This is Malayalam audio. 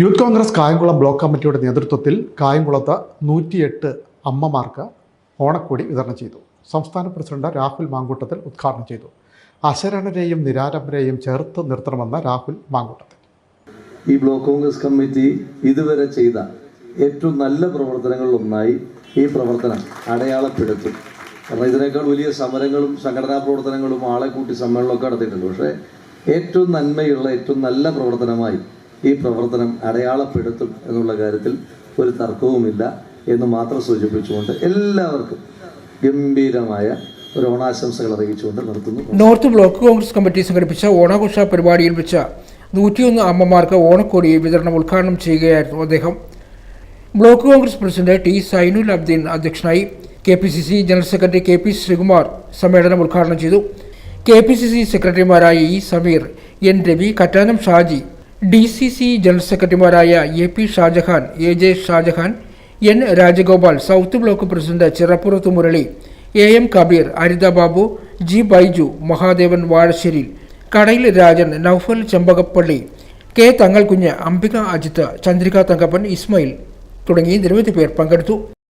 യൂത്ത് കോൺഗ്രസ് കായംകുളം ബ്ലോക്ക് കമ്മിറ്റിയുടെ നേതൃത്വത്തിൽ കായംകുളത്ത് നൂറ്റിയെട്ട് അമ്മമാർക്ക് ഓണക്കോടി വിതരണം ചെയ്തു. സംസ്ഥാന പ്രസിഡന്റ് രാഹുൽ മാങ്കൂട്ടത്തിൽ ഉദ്ഘാടനം ചെയ്തു. അശരണരെയും നിരാരംഭരെയും ചേർത്ത് നിർത്തണമെന്ന് രാഹുൽ മാങ്കൂട്ടത്തിൽ. ഈ ബ്ലോക്ക് കോൺഗ്രസ് കമ്മിറ്റി ഇതുവരെ ചെയ്ത ഏറ്റവും നല്ല പ്രവർത്തനങ്ങളിലൊന്നായി ഈ പ്രവർത്തനം അടയാളപ്പെടുത്തും. കാരണം ഇതിനേക്കാൾ വലിയ സമരങ്ങളും സംഘടനാ പ്രവർത്തനങ്ങളും ആളെ കൂട്ടി സമ്മേളനമൊക്കെ നടത്തിയിട്ടുണ്ട്. പക്ഷേ ഏറ്റവും നന്മയുള്ള ഏറ്റവും നല്ല പ്രവർത്തനമായി ഈ പ്രവർത്തനം അടയാളപ്പെടുത്തും എന്നുള്ള കാര്യത്തിൽ ഒരു തർക്കവുമില്ല എന്ന് മാത്രം സൂചിപ്പിച്ചുകൊണ്ട് എല്ലാവർക്കും ഗംഭീരമായ ഒരു ഓണാശംസകൾ അറിയിച്ചുകൊണ്ട് നിർത്തുന്നു. നോർത്ത് ബ്ലോക്ക് കോൺഗ്രസ് കമ്മിറ്റി സംഘടിപ്പിച്ച ഓണാഘോഷ പരിപാടിയിൽ വെച്ച നൂറ്റിയൊന്ന് അമ്മമാർക്ക് ഓണക്കോടി വിതരണം ഉദ്ഘാടനം ചെയ്യുകയായിരുന്നു അദ്ദേഹം. Block Congress president T Zainul Abdeen അധ്യക്ഷനായി K P C C general secretary K P Sreekumar സമ്മേളനം ഉദ്ഘാടനം ചെയ്തു. കെ പി സി സി സെക്രട്ടറിമാരായ E Sameer N Ravi Kattanam Shaji D C C general സെക്രട്ടറിമാരായ A P Shahjahan A J Shahjahan N Rajagopal south block president Chirappurath Murali A M Kabeer Aritha Babu G Baiju Mahadevan Vazhasseri Kadayil Rajan Noufal Chempakappally K Thangalkunju Ambika Ajith Chandrika Thankappan Ismail തുടങ്ങി നിരവധി പേർ പങ്കെടുത്തു.